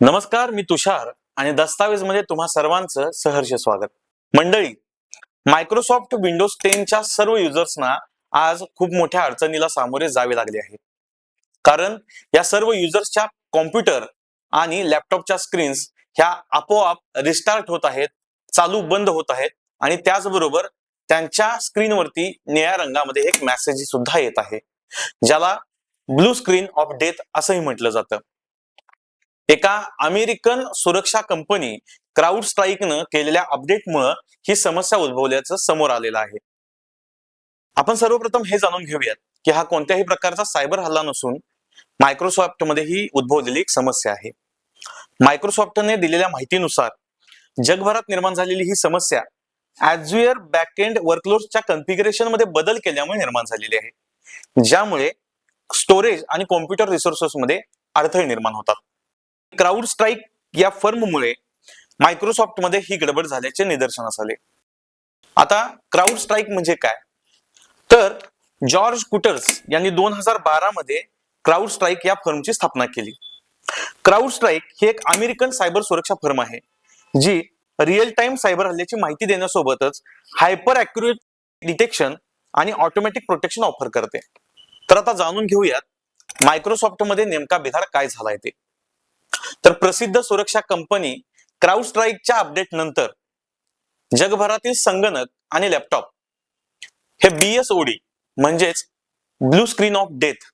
नमस्कार मी तुषार आणि दस्तावेजमध्ये तुम्हा सर्वांचं सहर्ष स्वागत. मंडळी मायक्रोसॉफ्ट विंडोज टेनच्या सर्व युजर्सना आज खूप मोठ्या अडचणीला सामोरे जावे लागले आहे. कारण या सर्व युजर्सच्या कॉम्प्युटर आणि लॅपटॉपच्या स्क्रीन्स ह्या आपोआप रिस्टार्ट होत आहेत चालू बंद होत आहेत आणि त्याचबरोबर त्यांच्या स्क्रीनवरती निळ्या रंगामध्ये एक मेसेज सुद्धा येत आहे. ज्याला ब्लू स्क्रीन ऑफ डेथ असंही म्हटलं जातं. एका अमेरिकन सुरक्षा कंपनी क्राऊड स्ट्राईकनं केलेल्या अपडेटमुळं ही समस्या उद्भवल्याचं समोर आलेलं आहे. आपण सर्वप्रथम हे जाणून घेऊयात की हा कोणत्याही प्रकारचा सायबर हल्ला नसून मायक्रोसॉफ्टमध्ये ही उद्भवलेली एक समस्या आहे. मायक्रोसॉफ्टने दिलेल्या माहितीनुसार जगभरात निर्माण झालेली ही समस्या ऍज्युअर बॅकएंड वर्कलोडच्या कन्फिगरेशनमध्ये बदल केल्यामुळे निर्माण झालेली आहे. ज्यामुळे स्टोरेज आणि कॉम्प्युटर रिसोर्सेस मध्ये अडथळे निर्माण होतात. क्राऊड स्ट्राईक या फर्ममुळे मायक्रोसॉफ्टमध्ये ही गडबड झाल्याचे निदर्शनास आले. आता क्राऊड स्ट्राईक म्हणजे काय? तर जॉर्ज कुटर्स यांनी दोन हजार बारा मध्ये क्राऊड स्ट्राईक या फर्मची स्थापना केली. क्राऊड स्ट्राईक ही एक अमेरिकन सायबर सुरक्षा फर्म आहे जी रिअल टाइम सायबर हल्ल्याची माहिती देण्यासोबतच हायपर अॅक्युरेट डिटेक्शन आणि ऑटोमॅटिक प्रोटेक्शन ऑफर करते. तर आता जाणून घेऊयात मायक्रोसॉफ्टमध्ये नेमका बिधार काय झालाय ते. तर प्रसिद्ध सुरक्षा कंपनी क्राऊड स्ट्राईकच्या अपडेट नंतर जगभरातील संगणक आणि लॅपटॉप हे बीएसओडी म्हणजेच ब्लू स्क्रीन ऑफ डेथ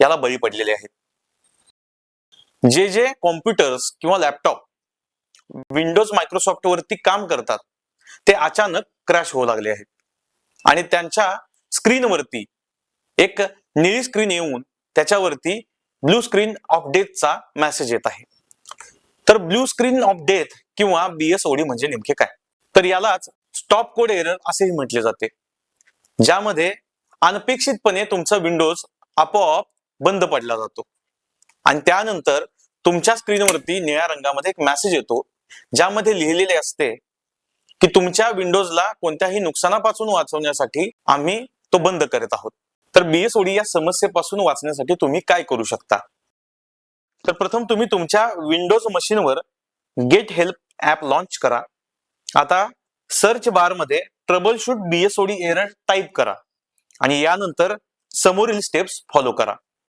याला बळी पडलेले आहेत. जे जे कॉम्प्युटर्स किंवा लॅपटॉप विंडोज मायक्रोसॉफ्ट वरती काम करतात ते अचानक क्रॅश होऊ लागले आहेत. आणि त्यांच्या स्क्रीनवरती एक निळी स्क्रीन येऊन त्याच्यावरती ब्लू स्क्रीन ऑफ डेथचा मेसेज येत आहे. तर ब्लू स्क्रीन ऑफ डेथ किंवा बीएसओडी म्हणजे नेमके काय? तर यालाच स्टॉप कोड एरर असेही म्हटले जाते. ज्यामध्ये अनपेक्षितपणे तुमचा विंडोज आपोआप बंद पडला जातो. आणि त्यानंतर तुमच्या स्क्रीनवरती निळ्या रंगामध्ये एक मेसेज येतो ज्यामध्ये लिहिलेले असते की तुमच्या विंडोजला कोणत्याही नुकसानापासून वाचवण्यासाठी आम्ही तो बंद करत आहोत. तर बीएसओडी या समस्येपासून वाचण्यासाठी तुम्ही काय करू शकता? तर प्रथम तुम्ही तुमच्या विंडोज मशीनवर गेट हेल्प ऍप लॉन्च करा. आता सर्च बारमध्ये troubleshoot BSOD error type करा. आणि यानंतर समोरील स्टेप्स फॉलो करा.